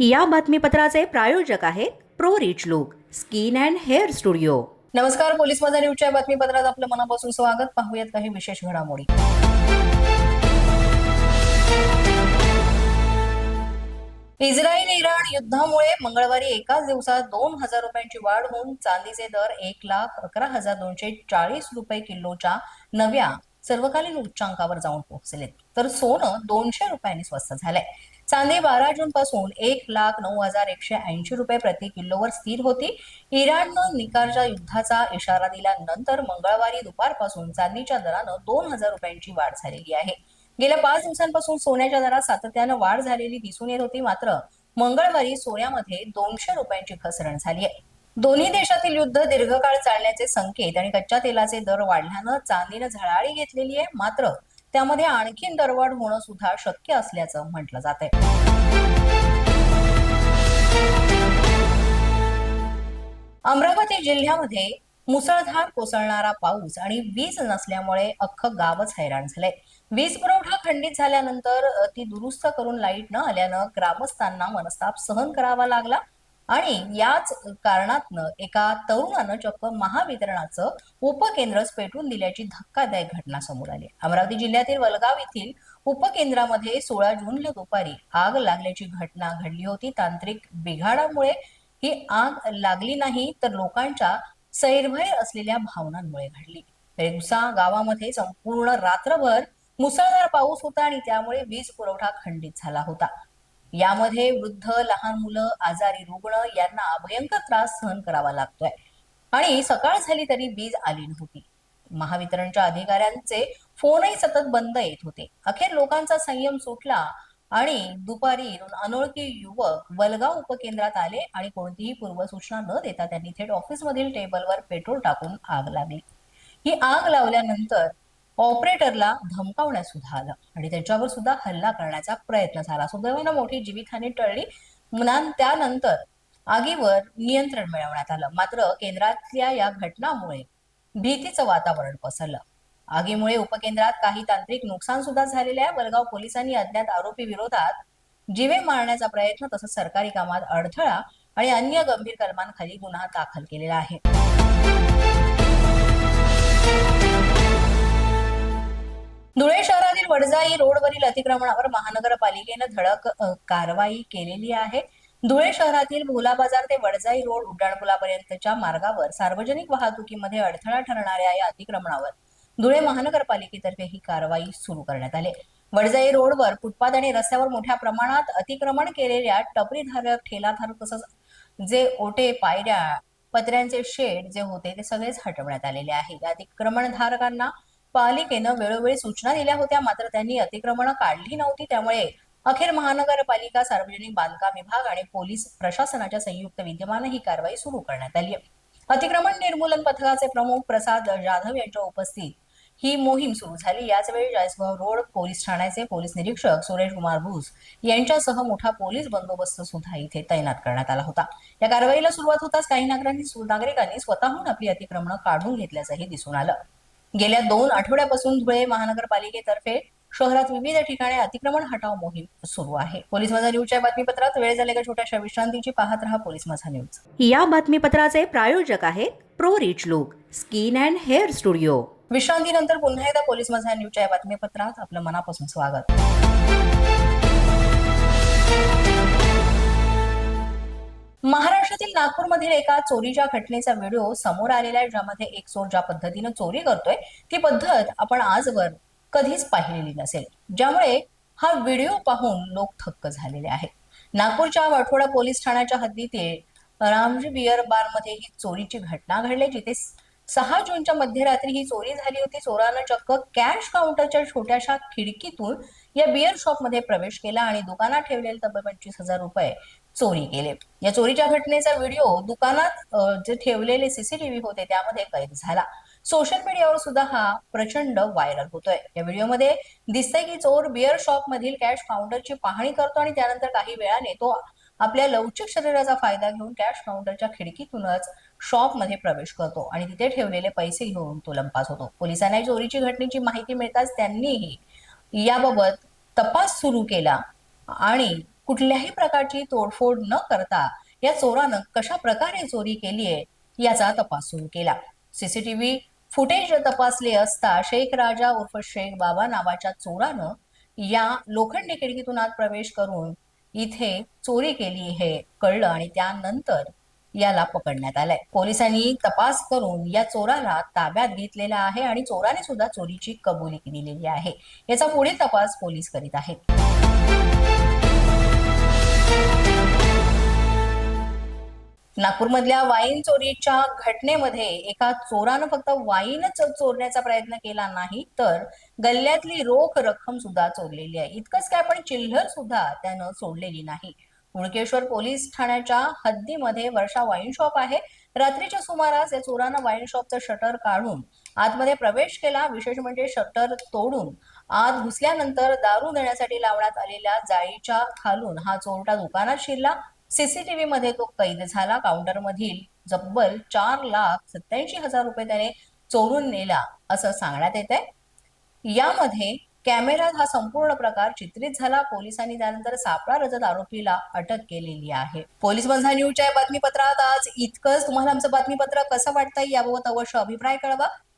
या बातमीपत्राचे प्रायोजक आहेत pro rich look skin and hair studio. नमस्कार पोलीस माझा न्यूजच्या बातमीपत्रात आपलं मनापासून स्वागत. पाहूयात काही विशेष घडामोडी. इस्रायल इराण युद्धामुळे मंगळवारी एकाच दिवसात दोन हजार रुपयांची वाढ होऊन चांदीचे दर एक लाख अकरा हजार दोनशे चाळीस रुपये किलोच्या नव्या सर्वकालीन उच्चांकावर जाऊन पोहोचलेत. तर सोनं दोनशे रुपयांनी स्वस्त झालंय. चांदी बारा जून पासून एक लाख नऊ हजार एकशे ऐंशी रुपये प्रति किलोवर स्थिर होती. इराणनं निकारच्या युद्धाचा इशारा दिल्यानंतर मंगळवारी दुपारपासून चांदीच्या दरानं दोन हजार रुपयांची वाढ झालेली आहे. गेल्या पाच दिवसांपासून सोन्याच्या दरात सातत्यानं वाढ झालेली दिसून येत होती. मात्र मंगळवारी सोन्यामध्ये दोनशे रुपयांची घसरण झाली आहे. दोन्ही देशातील युद्ध दीर्घकाळ चालण्याचे संकेत आणि कच्च्या तेलाचे दर वाढल्यानं चांदीनं झळाळी घेतलेली आहे. मात्र त्यामध्ये आणखीन दरवाढ होणं सुद्धा शक्य असल्याचं म्हटलं जात आहे अमरावती जिल्ह्यामध्ये मुसळधार कोसळणारा पाऊस आणि वीज नसल्यामुळे अख्खं गावच हैराण झालंय. वीज पुरवठा खंडित झाल्यानंतर ती दुरुस्त करून लाइट न आल्यानं ग्रामस्थांना मनस्ताप सहन करावा लागला. आणि याच कारणातनं एका तरुणानं चक्क महावितरणाचं उपकेंद्रच पेटवून दिल्याची धक्कादायक घटना समोर आली. अमरावती जिल्ह्यातील वलगाव येथील उपकेंद्रामध्ये सोळा जूनला दुपारी आग लागल्याची घटना घडली होती. तांत्रिक बिघाडामुळे ही आग लागली नाही तर लोकांच्या सैरभैर असलेल्या भावनांमुळे घडली. रेगुसा गावामध्ये संपूर्ण रात्रभर मुसळधार पाऊस होता आणि त्यामुळे वीज पुरवठा खंडित झाला होता. यामध्ये वृद्ध लहान मुलं आजारी रुग्ण यांना भयंकर त्रास सहन करावा लागतोय. आणि सकाळ झाली तरी वीज आली नव्हती. महावितरणच्या अधिकाऱ्यांचे फोनही सतत बंद येत होते. अखेर लोकांचा संयम सुटला आणि दुपारी अनोळखी युवक वलगाव उपकेंद्रात आले आणि कोणतीही पूर्वसूचना न देता त्यांनी थेट ऑफिसमधील टेबलवर पेट्रोल टाकून आग लागली ही आग लावल्यानंतर ऑपरेटरला धमकावण्यास सुद्धा आलं आणि त्याच्यावर सुद्धा हल्ला करण्याचा प्रयत्न झाला. सुदैवानं मोठी जीवितहानी टळली. म्हणून त्यानंतर आगीवर नियंत्रण मिळवण्यात आलं. मात्र केंद्रातल्या या घटनामुळे भीतीचं वातावरण पसरलं. आगीमुळे उपकेंद्रात काही तांत्रिक नुकसान सुद्धा झालेले आहे. वलगाव पोलिसांनी अज्ञात आरोपी विरोधात जीवे मारण्याचा प्रयत्न तसंच सरकारी कामात अडथळा आणि अन्य गंभीर कलमांखाली गुन्हा दाखल केलेला आहे. वडजाई रोडवरील अतिक्रमणावर महानगरपालिकेनं धडक कारवाई केलेली आहे. धुळे शहरातील भोला बाजार ते वडजाई रोड उड्डाणपुलापर्यंतच्या मार्गावर सार्वजनिक वाहतुकीमध्ये अडथळा ठरणाऱ्या या अतिक्रमणावर धुळे महानगरपालिकेतर्फे ही कारवाई सुरू करण्यात आली. वडजाई रोडवर फुटपाथ आणि रस्त्यावर मोठ्या प्रमाणात अतिक्रमण केलेल्या टपरीधारक ठेलाधारक तसंच जे ओटे पायऱ्या पत्र्यांचे शेड जे होते ते सगळेच हटवण्यात आलेले आहे या अतिक्रमणधारकांना पालिकेनं वेळोवेळी सूचना दिल्या होत्या मात्र त्यांनी अतिक्रमण काढली नव्हती. त्यामुळे अखेर महानगरपालिका सार्वजनिक बांधकाम विभाग आणि पोलीस प्रशासनाच्या संयुक्त विद्यमानं ही कारवाई सुरू करण्यात आली अतिक्रमण निर्मूलन पथकाचे प्रमुख प्रसाद जाधव यांच्या उपस्थित ही मोहीम सुरू झाली. याच वेळी जायसगाव रोड पोलीस ठाण्याचे पोलीस निरीक्षक सुरेश कुमार भूस यांच्यासह मोठा पोलीस बंदोबस्त सुद्धा इथे तैनात करण्यात आला होता. या कारवाईला सुरुवात होताच काही नागरिकांनी नागरिकांनी स्वतःहून आपली अतिक्रमण काढून घेतल्याचंही दिसून आलं. गेल्या दोन आठवड्यापासून धुळे महानगरपालिकेतर्फे शहरात विविध ठिकाणी अतिक्रमण हटाव मोहीम सुरू आहे. पोलीस माझा न्यूजच्या बातमीपत्रात वेळ झाल्या का छोट्याशा विश्रांतीची पाहत रहा पोलीस माझा न्यूज. या बातमीपत्राचे प्रायोजक आहेत pro rich look skin and hair studio. विश्रांतीनंतर पुन्हा एकदा पोलीस माझा न्यूजच्या या बातमीपत्रात आपलं मनापासून स्वागत. महाराष्ट्रातील नागपूरमधील एका चोरीच्या घटनेचा व्हिडिओ समोर आलेला आहे ज्यामध्ये एक चोर ज्या पद्धतीनं चोरी करतोय ती पद्धत आपण आजवर कधीच पाहिलेली नसेल. ज्यामुळे हा व्हिडिओ पाहून लोक थक्क झालेले आहेत. नागपूरच्या वाठोडा पोलीस ठाण्याच्या हद्दीतील रामजी बियर बारमध्ये ही चोरीची घटना घडली जिथे सहा जूनच्या मध्यरात्री ही चोरी झाली होती. चोरानं चक्क कॅश काउंटरच्या छोट्याशा खिडकीतून या बियर शॉपमध्ये प्रवेश केला आणि दुकानात ठेवलेले तब्बल पंचवीस हजार रुपये चोरी केले. या चोरीच्या घटनेचा व्हिडिओ दुकानात जे ठेवलेले सीसीटीव्ही होते त्यामध्ये कैद झाला. सोशल मीडियावर सुद्धा हा प्रचंड व्हायरल होतोय. या व्हिडिओमध्ये दिसतंय की चोर बिअर शॉप मधील कॅश काउंटरची पाहणी करतो आणि त्यानंतर काही वेळाने तो आपल्या लवचिक शरीराचा फायदा घेऊन कॅश काउंटरच्या खिडकीतूनच शॉपमध्ये प्रवेश करतो आणि तिथे ठेवलेले पैसे घेऊन तो लंपास होतो. पोलिसांना चोरीची घटनेची माहिती मिळताच त्यांनीही याबाबत तपास सुरू केला आणि कुठल्याही प्रकारची तोडफोड न करता या चोरानं कशा प्रकारे चोरी केली आहे याचा तपास सुरू केला सीसीटीव्ही फुटेज तपासले असता शेख राजा उर्फ शेख बाबा नावाच्या चोरानं या लोखंडी खिडकीतून आत प्रवेश करून इथे चोरी केली हे कळलं आणि त्यानंतर याला पकडण्यात आलंय. पोलिसांनी तपास करून या चोराला ताब्यात घेतलेला आहे आणि चोराने सुद्धा चोरीची कबुली दिलेली आहे. याचा पुढील तपास पोलीस करीत आहेत. नागपूरमधल्या वाईन चोरीच्या घटनेमध्ये एका चोरानं फक्त वाईनच चोरण्याचा प्रयत्न केला नाही तर गल्ल्यातली रोख रक्कम सुद्धा चोरलेली आहे. इतकंच काय पण चिल्लर सुद्धा त्यानं सोडलेली नाही. मुळकेश्वर पोलीस ठाण्याच्या हद्दीमध्ये वर्षा वाईन शॉप आहे. रात्रीच्या सुमारास या चोरानं वाईन शॉपचं शटर काढून आतमध्ये प्रवेश केला. विशेष म्हणजे शटर तोडून आत घुसल्यानंतर दारू देण्यासाठी लावण्यात आलेल्या जाळीच्या खालून हा चोरटा दुकानात शिरला. सीसीटीव्ही मध्ये तो कैद झाला. काउंटर मधील जब्बल चार लाख सत्याऐंशी हजार रुपये त्याने चोरून नेला असं सांगण्यात येत आहे यामध्ये कॅमेऱ्यात हा संपूर्ण प्रकार चित्रित झाला. पोलिसांनी त्यानंतर सापळा रजत आरोपीला अटक केलेली आहे. पोलीस बंधा न्यूजच्या बातमीपत्रात आज इतकंच. तुम्हाला आमचं बातमीपत्र कसं वाटतंय याबाबत अवश्य अभिप्राय कळवा.